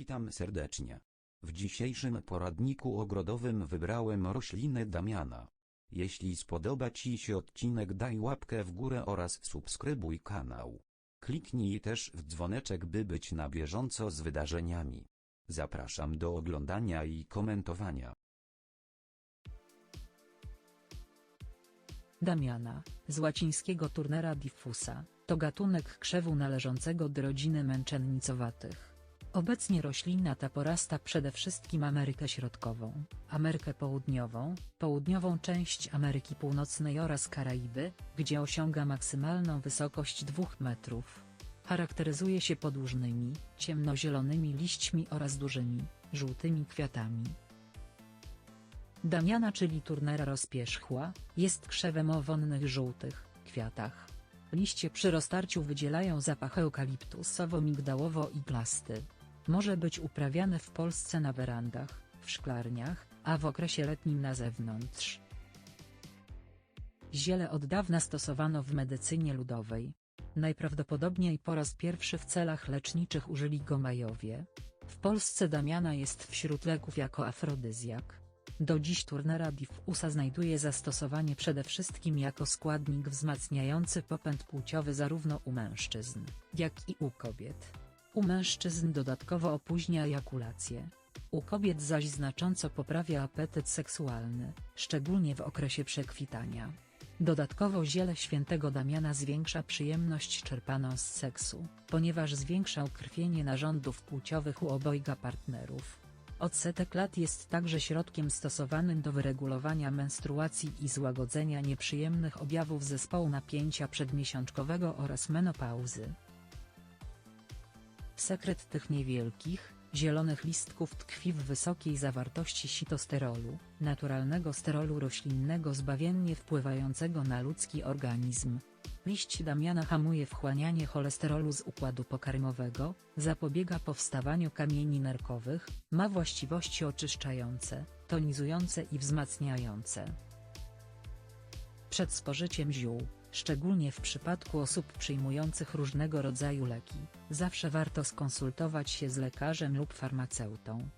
Witam serdecznie. W dzisiejszym poradniku ogrodowym wybrałem roślinę Damiana. Jeśli spodoba Ci się odcinek daj łapkę w górę oraz subskrybuj kanał. Kliknij też w dzwoneczek by być na bieżąco z wydarzeniami. Zapraszam do oglądania i komentowania. Damiana, z łacińskiego Turnera diffusa, to gatunek krzewu należącego do rodziny męczennicowatych. Obecnie roślina ta porasta przede wszystkim Amerykę Środkową, Amerykę Południową, południową część Ameryki Północnej oraz Karaiby, gdzie osiąga maksymalną wysokość 2 metrów. Charakteryzuje się podłużnymi, ciemnozielonymi liśćmi oraz dużymi, żółtymi kwiatami. Damiana czyli Turnera rozpierzchła, jest krzewem o wonnych żółtych kwiatach. Liście przy roztarciu wydzielają zapach eukaliptusowo-migdałowo-iglasty. Może być uprawiane w Polsce na werandach, w szklarniach, a w okresie letnim na zewnątrz. Ziele od dawna stosowano w medycynie ludowej. Najprawdopodobniej po raz pierwszy w celach leczniczych użyli go Majowie. W Polsce Damiana jest wśród leków jako afrodyzjak. Do dziś Turnera diffusa znajduje zastosowanie przede wszystkim jako składnik wzmacniający popęd płciowy zarówno u mężczyzn, jak i u kobiet. U mężczyzn dodatkowo opóźnia ejakulację. U kobiet zaś znacząco poprawia apetyt seksualny, szczególnie w okresie przekwitania. Dodatkowo ziele świętego Damiana zwiększa przyjemność czerpaną z seksu, ponieważ zwiększa ukrwienie narządów płciowych u obojga partnerów. Odsetek lat jest także środkiem stosowanym do wyregulowania menstruacji i złagodzenia nieprzyjemnych objawów zespołu napięcia przedmiesiączkowego oraz menopauzy. Sekret tych niewielkich, zielonych listków tkwi w wysokiej zawartości sitosterolu, naturalnego sterolu roślinnego zbawiennie wpływającego na ludzki organizm. Liść Damiana hamuje wchłanianie cholesterolu z układu pokarmowego, zapobiega powstawaniu kamieni nerkowych, ma właściwości oczyszczające, tonizujące i wzmacniające. Przed spożyciem ziół, szczególnie w przypadku osób przyjmujących różnego rodzaju leki, zawsze warto skonsultować się z lekarzem lub farmaceutą.